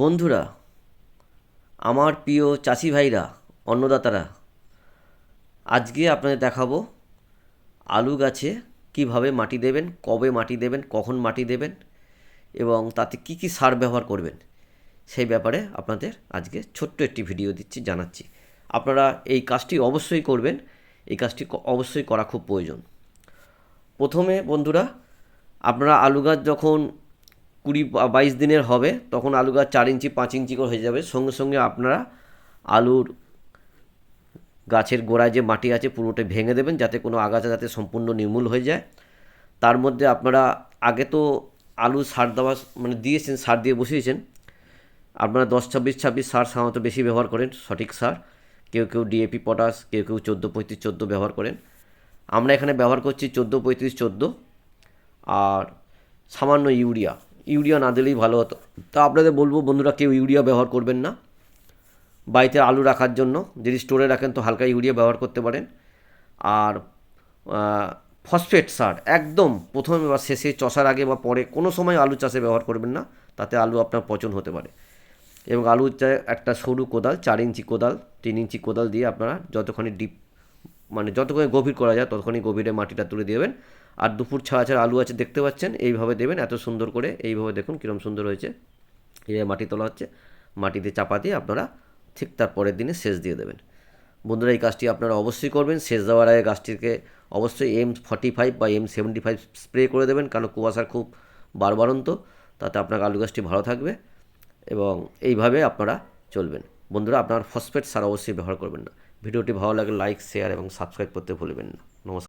বন্ধুরা, আমার প্রিয় চাষি ভাইরা, অন্নদাতারা, আজকে আপনাদের দেখাবো আলু গাছে কীভাবে মাটি দেবেন, কবে মাটি দেবেন, কখন মাটি দেবেন এবং তাতে কি কি সার ব্যবহার করবেন, সেই ব্যাপারে আপনাদের আজকে ছোট্ট একটি ভিডিও দিচ্ছি, জানাচ্ছি। আপনারা এই কাজটি অবশ্যই করবেন, এই কাজটি অবশ্যই করা খুব প্রয়োজন। প্রথমে বন্ধুরা, আপনারা আলু গাছ যখন কুড়ি বাইশ দিনের হবে, তখন আলু গাছ চার ইঞ্চি, পাঁচ ইঞ্চি করে হয়ে যাবে। সঙ্গে সঙ্গে আপনারা আলুর গাছের গোড়ায় যে মাটি আছে, পুরোটা ভেঙে দেবেন, যাতে কোনো আগাছা যাতে সম্পূর্ণ নির্মূল হয়ে যায়। তার মধ্যে আপনারা আগে তো আলু সার দেওয়া মানে দিয়েছেন, সার দিয়ে বসিয়েছেন। আপনারা দশ ছাব্বিশ ছাব্বিশ সার সাধারণত বেশি ব্যবহার করেন, সঠিক সার। কেউ কেউ ডিএপি পটাশ, কেউ কেউ চোদ্দ, পঁয়ত্রিশ, চোদ্দ ব্যবহার করেন। আমরা এখানে ব্যবহার করছি চোদ্দ, পঁয়ত্রিশ, চোদ্দ। আর সামান্য ইউরিয়া। ইউরিয়া না দিলেই ভালো হতো। তা আপনাদের বলব, বন্ধুরা, কেউ ইউরিয়া ব্যবহার করবেন না। বাড়িতে আলু রাখার জন্য, যদি স্টোরে রাখেন তো হালকা ইউরিয়া ব্যবহার করতে পারেন। আর ফসফেট সার, একদম প্রথমে বা শেষে চষার আগে বা পরে কোনো সময় আলু চাষে ব্যবহার করবেন না। তাতে আলু আপনার পচন হতে পারে। এবং আলু একটা সরু কোদাল, চার ইঞ্চি কোদাল, তিন ইঞ্চি কোদাল দিয়ে আপনারা যতখানি ডিপ মানে যতক্ষণ গভীর করা যায় ততক্ষণই গভীরে মাটিটা তুলে দেবেন। আর দুপুর ছাড়া ছাড়া আলু আছে, দেখতে পাচ্ছেন? এইভাবে দেবেন, এত সুন্দর করে এইভাবে দেখুন কীরকম সুন্দর হয়েছে। এইভাবে মাটি তোলা হচ্ছে। মাটিতে চাপা দিয়ে আপনারা ঠিক তার পরের দিনে সেচ দিয়ে দেবেন। বন্ধুরা, এই কাজটি আপনারা অবশ্যই করবেন। সেচ দেওয়ার আগে গাছটিকে অবশ্যই এম ফর্টি ফাইভ বা এম সেভেন্টি ফাইভ স্প্রে করে দেবেন, কারণ কুয়াশার খুব বারবারন্ত, তাতে আপনার আলু গাছটি ভালো থাকবে এবং এইভাবে আপনারা চলবেন। বন্ধুরা, আপনার ফসফেট সার অবশ্যই ব্যবহার করবেন না। ভিডিওটি ভালো লাগে লাইক, শেয়ার এবং সাবস্ক্রাইব করতে ভুলবেন না।